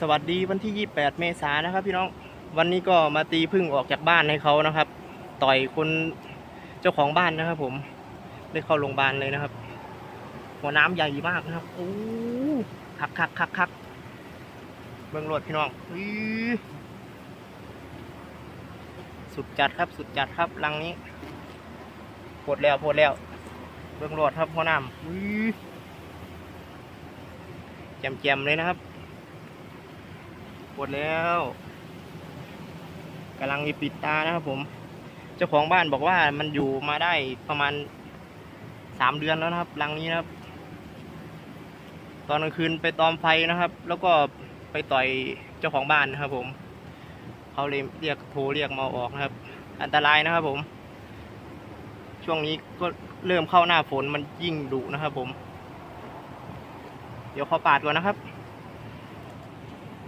สวัสดีวันที่ 28 เมษายนนะครับ พี่น้องวันนี้ก็มาตีพึ่งออกจากบ้านให้เขานะครับ ต่อยคนเจ้าของบ้านนะครับ ผมได้เข้าโรงพยาบาลเลยนะครับ หัวน้ำใหญ่มากนะครับโอ้คักคักคักคักเบื้องรถพี่น้องอือสุดจัดครับสุดจัดครับลังนี้โพดแล้วโพดแล้ว เบื้องรถครับหัวน้ำอือแจ่มๆเลยนะครับ ปวดแล้วกำลังมีปิดตานะครับผม เจ้าของบ้านบอกว่ามันอยู่มาได้ประมาณสามเดือนแล้วนะครับรังนี้นะครับ ตอนกลางคืนไปตอมไฟนะครับ แล้วก็ไปต่อยเจ้าของบ้านนะครับ ผมเขาเลยเรียกโทรเรียกมาเอาออกนะครับ อันตรายนะครับผม ช่วงนี้ก็เริ่มเข้าหน้าฝนมันยิ่งดุนะครับ ผม เดี๋ยวขอปาดก่อนนะครับ